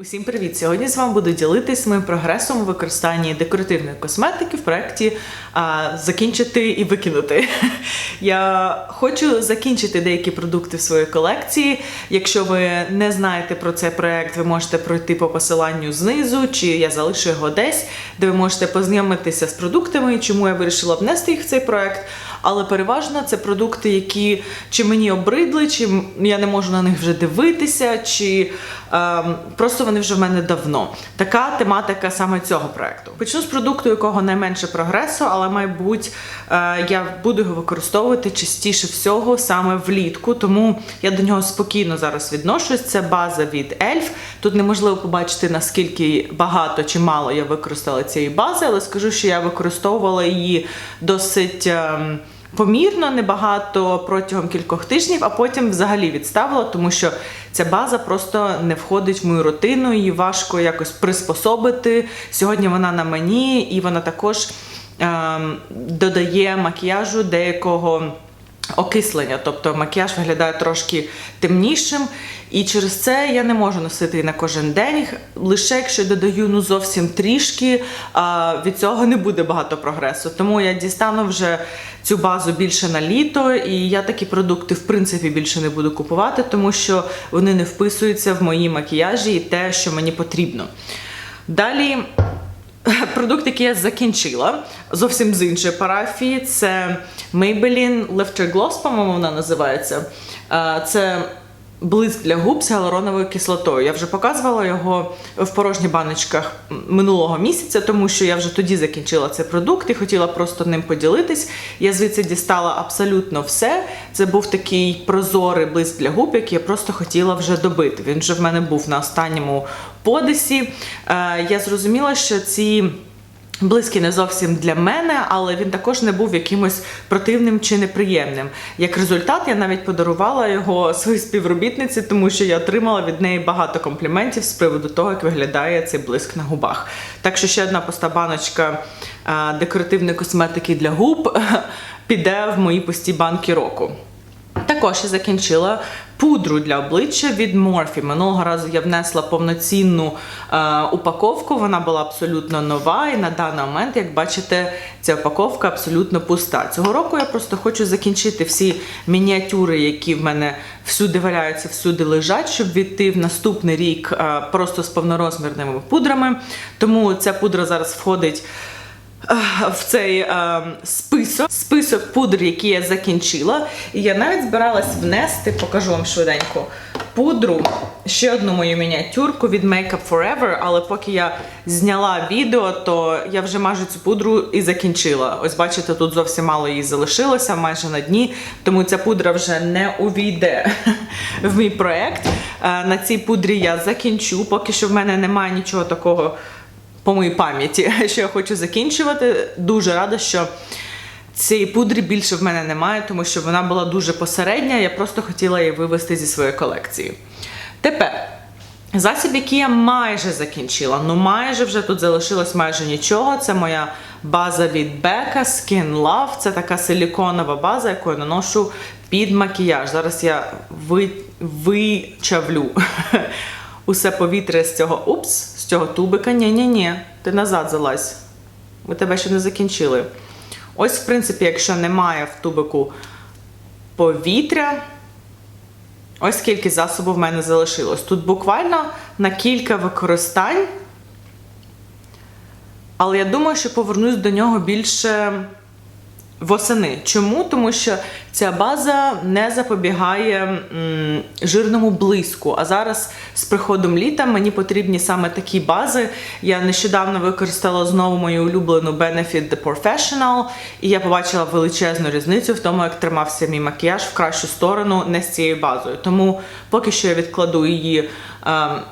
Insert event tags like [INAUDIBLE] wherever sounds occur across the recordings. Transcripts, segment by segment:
Усім привіт! Сьогодні з вами буду ділитись моїм прогресом у використанні декоративної косметики в проєкті Закінчити і викинути. [LAUGHS] Я хочу закінчити деякі продукти в своїй колекції. Якщо ви не знаєте про цей проєкт, ви можете пройти по посиланню знизу, чи я залишу його десь, де ви можете познайомитися з продуктами, чому я вирішила внести їх в цей проєкт. Але переважно це продукти, які чи мені обридли, чи я не можу на них вже дивитися, чи ем, просто вони вже в мене давно. Така тематика саме цього проекту. Почну з продукту, якого найменше прогресу, але, мабуть, е, я буду його використовувати частіше всього саме влітку, тому я до нього спокійно зараз відношусь. Це база від Elf. Тут неможливо побачити, наскільки багато чи мало я використала цієї бази, але скажу, що я використовувала її досить. ем, Помірно, небагато протягом кількох тижнів, а потім взагалі відставила, тому що ця база просто не входить в мою рутину, її важко якось приспособити. Сьогодні вона на мені, і вона також ем, додає макіяжу деякого окислення, тобто макіяж виглядає трошки темнішим, і через це я не можу носити її на кожен день. Лише якщо додаю ну зовсім трішки, від цього не буде багато прогресу. Тому я дістану вже цю базу більше на літо, і я такі продукти в принципі більше не буду купувати, тому що вони не вписуються в мої макіяжі і те, що мені потрібно. Далі [LAUGHS] Продукт, який я закінчила зовсім з іншої парафії, це Maybelline Lifter Gloss, по-моєму, вона називається. Е, Це блиск для губ з гіалуроновою кислотою. Я вже показувала його в порожніх баночках минулого місяця, тому що я вже тоді закінчила цей продукт і хотіла просто ним поділитись. Я звідси дістала абсолютно все. Це був такий прозорий блиск для губ, який я просто хотіла вже добити. Він вже в мене був на останньому подисі. Е, Я зрозуміла, що ці. Близький не зовсім для мене, але він також не був якимось противним чи неприємним. Як результат, я навіть подарувала його своїй співробітниці, тому що я отримала від неї багато компліментів з приводу того, як виглядає цей блиск на губах. Так що ще одна пуста баночка декоративної косметики для губ [LAUGHS] піде в мої пусті банки року. Також я закінчила пудру для обличчя від Morphe. Минулого разу я внесла повноцінну е, упаковку. Вона була абсолютно нова, і на даний момент, як бачите, ця упаковка абсолютно пуста. Цього року я просто хочу закінчити всі мініатюри, які в мене всюди валяються, всюди лежать, щоб війти в наступний рік е, просто з повнорозмірними пудрами. Тому ця пудра зараз входить в цей е, список, список пудр, які я закінчила. І я навіть збиралась внести, покажу вам швиденько, пудру, ще одну мою мініатюрку від Makeup Forever, але поки я зняла відео, то я вже майже цю пудру і закінчила. Ось бачите, тут зовсім мало її залишилося, майже на дні, тому ця пудра вже не увійде [LAUGHS] в мій проект. Е, На цій пудрі я закінчу, поки що в мене немає нічого такого по моїй пам'яті, [LAUGHS] що я хочу закінчувати. Дуже рада, що цієї пудри більше в мене немає, тому що вона була дуже посередня. Я просто хотіла її вивести зі своєї колекції. Тепер. Засіб, який я майже закінчила, ну майже вже тут залишилось майже нічого. Це моя база від Becca Skin Love. Це така силіконова база, яку я наношу під макіяж. Зараз я ви, вичавлю [LAUGHS] усе повітря з цього упс, з цього тубика. Ні-ні-ні, ти назад залазь. Ми тебе ще не закінчили. Ось, в принципі, якщо немає в тубику повітря, ось скільки засобу в мене залишилось. Тут буквально на кілька використань. Але я думаю, що повернусь до нього більше восени. Чому? Тому що ця база не запобігає м, жирному блиску. А зараз з приходом літа мені потрібні саме такі бази. Я нещодавно використала знову мою улюблену Benefit The Professional, і я побачила величезну різницю в тому, як тримався мій макіяж в кращу сторону не з цією базою. Тому поки що я відкладу її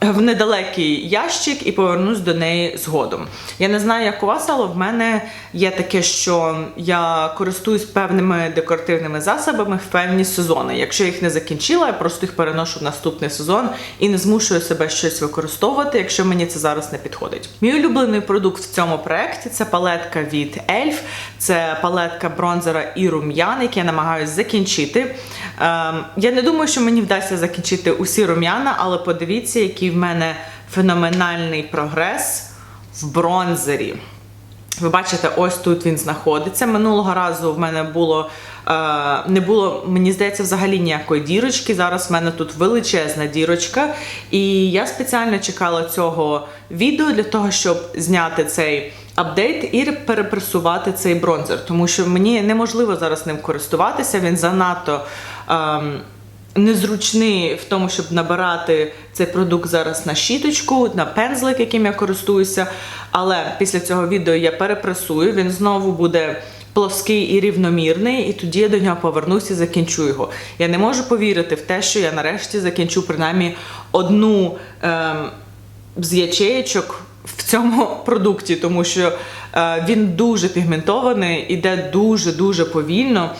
в недалекий ящик і повернусь до неї згодом. Я не знаю, як у вас, але в мене є таке, що я користуюсь певними декоративними засобами в певні сезони. Якщо їх не закінчила, я просто їх переношу в наступний сезон і не змушую себе щось використовувати, якщо мені це зараз не підходить. Мій улюблений продукт в цьому проєкті це палетка від Elf. Це палетка бронзера і рум'ян, які я намагаюся закінчити. Ем, я не думаю, що мені вдасться закінчити усі рум'яна, але подивіться, які в мене феноменальний прогрес в бронзері. Ви бачите, ось тут він знаходиться. Минулого разу в мене було е, не було, мені здається, взагалі ніякої дірочки. Зараз в мене тут величезна дірочка. І я спеціально чекала цього відео для того, щоб зняти цей апдейт і перепресувати цей бронзер. Тому що мені неможливо зараз ним користуватися. Він занадто. ем, незручний в тому, щоб набирати цей продукт зараз на щіточку, на пензлик, яким я користуюся. Але після цього відео я перепресую, він знову буде. Плоский і рівномірний, і тоді я до нього повернуся і закінчу його. Я не можу повірити в те, що я нарешті закінчу принаймні одну ем, з ячеєчок в цьому [LAUGHS] продукті, тому що е, він дуже пігментований, іде дуже-дуже повільно.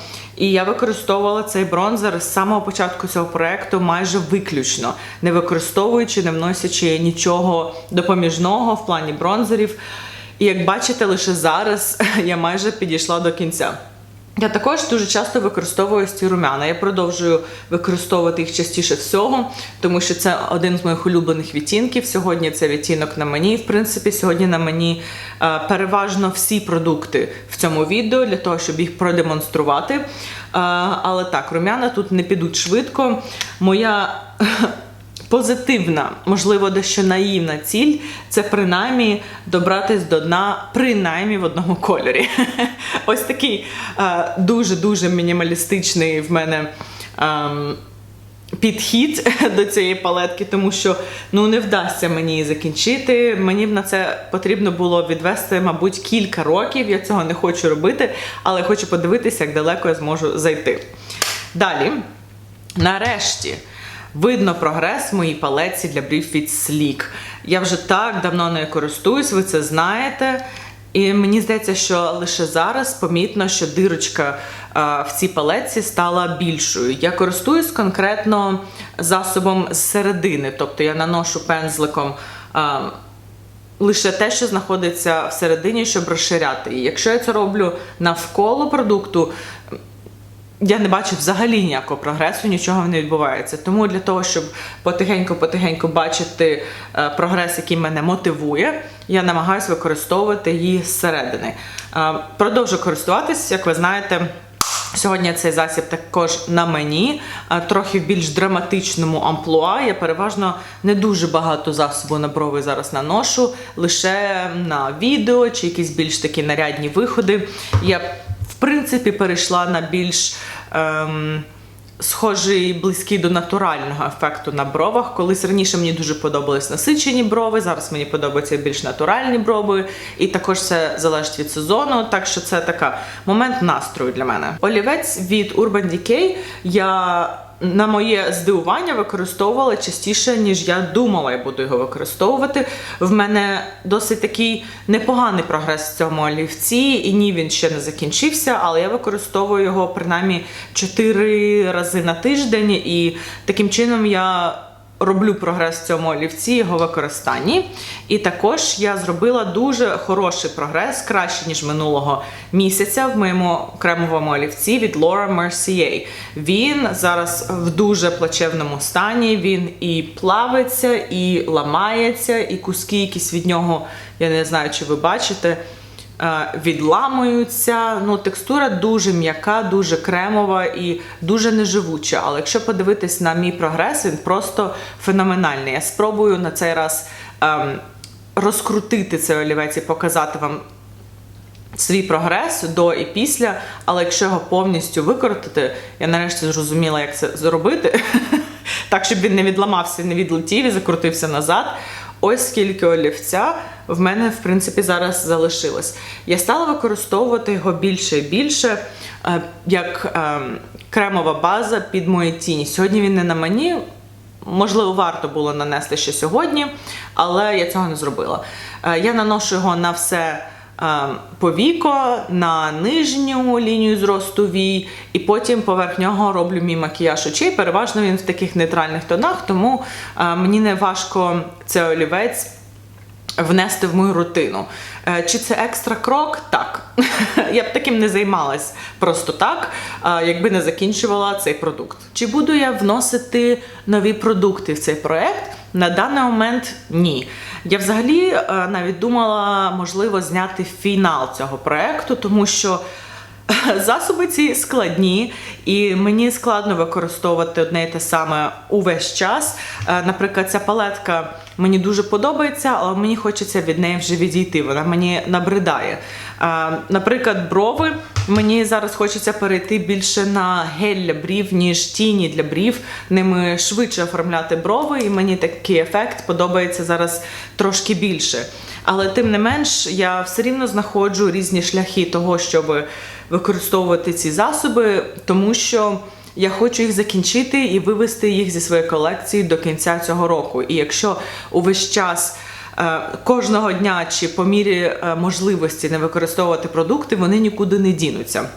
І я використовувала цей бронзер з самого початку цього проекту майже виключно, не використовуючи, не вносячи нічого допоміжного в плані бронзерів. І як бачите, лише зараз [LAUGHS] я майже підійшла до кінця. Я також дуже часто використовую ці румяна. Я продовжую використовувати їх частіше всього, тому що це один з моїх улюблених відтінків. Сьогодні це відтінок на мені. В принципі, сьогодні на мені е, переважно всі продукти в цьому відео для того, щоб їх продемонструвати. Е, але так, румяна тут не підуть швидко. Моя позитивна, можливо, дещо наївна ціль це принаймні добратись до дна, принаймні в одному кольорі. [LAUGHS] Ось такий е, дуже-дуже мінімалістичний в мене. ем, Підхід [LAUGHS] до цієї палетки, тому що ну не вдасться мені її закінчити. Мені б на це потрібно було відвести, мабуть, кілька років. Я цього не хочу робити, але хочу подивитися, як далеко я зможу зайти. Далі, нарешті, Видно прогрес в моїй палеці для Brief Fit Sleek. Я вже так давно нею користуюсь, ви це знаєте. І мені здається, що лише зараз помітно, що дирочка а, в цій палеці стала більшою. Я користуюсь конкретно засобом з середини, тобто я наношу пензликом. А, Лише те, що знаходиться всередині, щоб розширяти її. Якщо я це роблю навколо продукту, я не бачу взагалі ніякого прогресу, нічого не відбувається. Тому для того, щоб потихеньку-потихеньку бачити е, прогрес, який мене мотивує, я намагаюся використовувати її зсередини. Е, продовжу користуватись, як ви знаєте. Сьогодні цей засіб також на мені, е, трохи в більш драматичному амплуа. Я переважно не дуже багато засобу на брови зараз наношу, лише на відео чи якісь більш такі нарядні виходи. Я в принципі, перейшла на більш ем, схожий, близький до натурального ефекту на бровах. Колись раніше мені дуже подобались насичені брови, зараз мені подобаються більш натуральні брови, і також це залежить від сезону. Так що це така момент настрою для мене. Олівець від Urban Decay я на моє здивування використовувала частіше, ніж я думала, я буду його використовувати. В мене досить такий непоганий прогрес в цьому олівці, і ні, він ще не закінчився, але я використовую його принаймні 4 рази на тиждень, і таким чином я роблю прогрес в цьому олівці, його використанні. І також я зробила дуже хороший прогрес, краще, ніж минулого місяця в моєму кремовому олівці від Laura Mercier. Він зараз в дуже плачевному стані. Він і плавиться, і ламається, і куски якісь від нього, я не знаю, чи ви бачите. Е, відламуються. Ну, Текстура дуже м'яка, дуже кремова і дуже неживуча. Але якщо подивитись на мій прогрес, він просто феноменальний. Я спробую на цей раз ем, розкрутити цей олівець і показати вам. Свій прогрес до і після, але якщо його повністю викрутити, я нарешті зрозуміла, як це зробити, [LAUGHS] так, щоб він не відламався, не відлетів і закрутився назад. Ось скільки олівця в мене, в принципі, зараз залишилось. Я стала використовувати його більше і більше е, як е, кремова база під мої тіні. Сьогодні він не на мені. Можливо, варто було нанести ще сьогодні, але я цього не зробила. Е, я наношу його на все повіко, на нижню лінію зросту вій, і потім поверх нього роблю мій макіяж очей. Переважно він в таких нейтральних тонах, тому мені не важко цей олівець внести в мою рутину. Е, Чи це екстра крок? Так. [LAUGHS] Я б таким не займалась просто так, якби не закінчувала цей продукт. Чи буду я вносити нові продукти в цей проект? На даний момент ні. Я взагалі е, навіть думала, можливо, зняти фінал цього проекту, тому що [LAUGHS] засоби ці складні, і мені складно використовувати одне і те саме увесь час. Е, Наприклад, ця палетка мені дуже подобається, але мені хочеться від неї вже відійти. Вона мені набридає. Е, Наприклад, брови. Мені зараз хочеться перейти більше на гель для брів, ніж тіні для брів. Ними швидше оформляти брови, і мені такий ефект подобається зараз трошки більше. Але тим не менш, я все рівно знаходжу різні шляхи того, щоб використовувати ці засоби, тому що я хочу їх закінчити і вивести їх зі своєї колекції до кінця цього року. І якщо увесь час е, кожного дня чи по мірі е, можливості не використовувати продукти, вони нікуди не дінуться.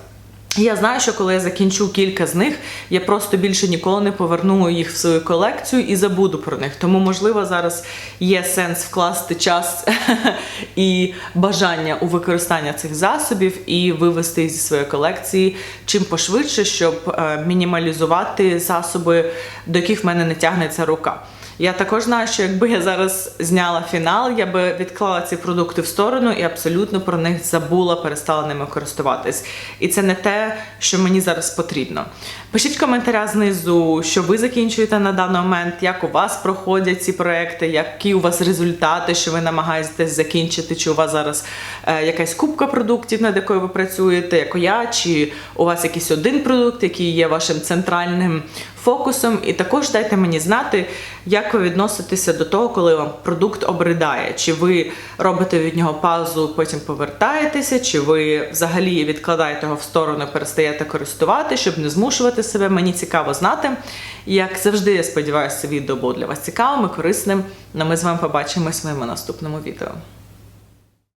Я знаю, що коли я закінчу кілька з них, я просто більше ніколи не поверну їх в свою колекцію і забуду про них. Тому, можливо, зараз є сенс вкласти час [LAUGHS] і бажання у використання цих засобів і вивести їх зі своєї колекції чим пошвидше, щоб е, мінімалізувати засоби, до яких в мене не тягнеться рука. Я також знаю, що якби я зараз зняла фінал, я би відклала ці продукти в сторону і абсолютно про них забула, перестала ними користуватись. І це не те, що мені зараз потрібно. Пишіть в коментарях знизу, що ви закінчуєте на даний момент, як у вас проходять ці проекти, які у вас результати, що ви намагаєтесь закінчити, чи у вас зараз е, якась кубка продуктів, над якою ви працюєте, як я, чи у вас якийсь один продукт, який є вашим центральним фокусом. І також дайте мені знати, як ви відноситеся до того, коли вам продукт обридає. Чи ви робите від нього паузу, потім повертаєтеся, чи ви взагалі відкладаєте його в сторону, перестаєте користувати, щоб не змушувати себе. Мені цікаво знати. Як завжди, я сподіваюся, відео було для вас цікавим і корисним. Ну, ми з вами побачимось в моєму наступному відео.